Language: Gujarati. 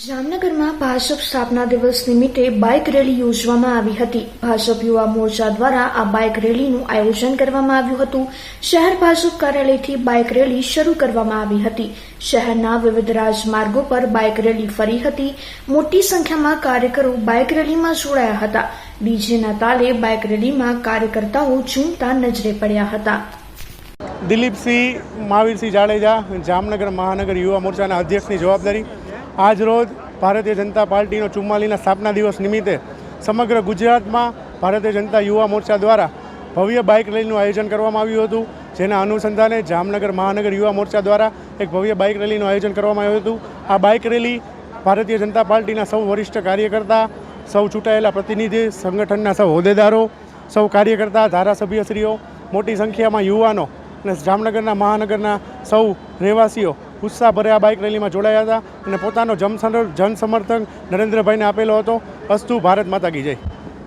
જામનગરમાં ભાજપ સ્થાપના દિવસ નિમિત્તે બાઇક રેલી યોજવામાં આવી હતી. ભાજપ યુવા મોરચા દ્વારા આ બાઇક રેલીનું આયોજન કરવામાં આવ્યું હતું. શહેર ભાજપ કાર્યાલયથી બાઇક રેલી શરૂ કરવામાં આવી હતી. શહેરના વિવિધ રાજમાર્ગો પર બાઇક રેલી ફરી હતી. મોટી સંખ્યામાં કાર્યકરો બાઇક રેલીમાં જોડાયા હતા. ડીજેના તાલે બાઇક રેલીમાં કાર્યકર્તાઓ ઝૂમતા નજરે પડ્યા હતા. દિલીપસિંહ, મહાવીરસિંહ જાડેજા, જામનગર મહાનગર યુવા મોરચાના અધ્યક્ષની જવાબદારી આજ રોજ ભારતીય જનતા પાર્ટીનો ચુમ્માલીના સ્થાપના દિવસ નિમિત્તે સમગ્ર ગુજરાતમાં ભારતીય જનતા યુવા મોરચા દ્વારા ભવ્ય બાઇક રેલીનું આયોજન કરવામાં આવ્યું હતું. જેના અનુસંધાને જામનગર મહાનગર યુવા મોરચા દ્વારા એક ભવ્ય બાઇક રેલીનું આયોજન કરવામાં આવ્યું હતું. આ બાઇક રેલી ભારતીય જનતા પાર્ટીના સૌ વરિષ્ઠ કાર્યકર્તા, સૌ ચૂંટાયેલા પ્રતિનિધિ, સંગઠનના સૌ હોદ્દેદારો, સૌ કાર્યકર્તા, ધારાસભ્યશ્રીઓ, મોટી સંખ્યામાં યુવાનો અને જામનગરના મહાનગરના સૌ રહેવાસીઓ ઉત્સાહભરે આ બાઇક રેલીમાં જોડાયા હતા અને પોતાનો જનસમર્થન નરેન્દ્રભાઈને આપેલો હતો. અસ્તુ ભારત માતા કી જય.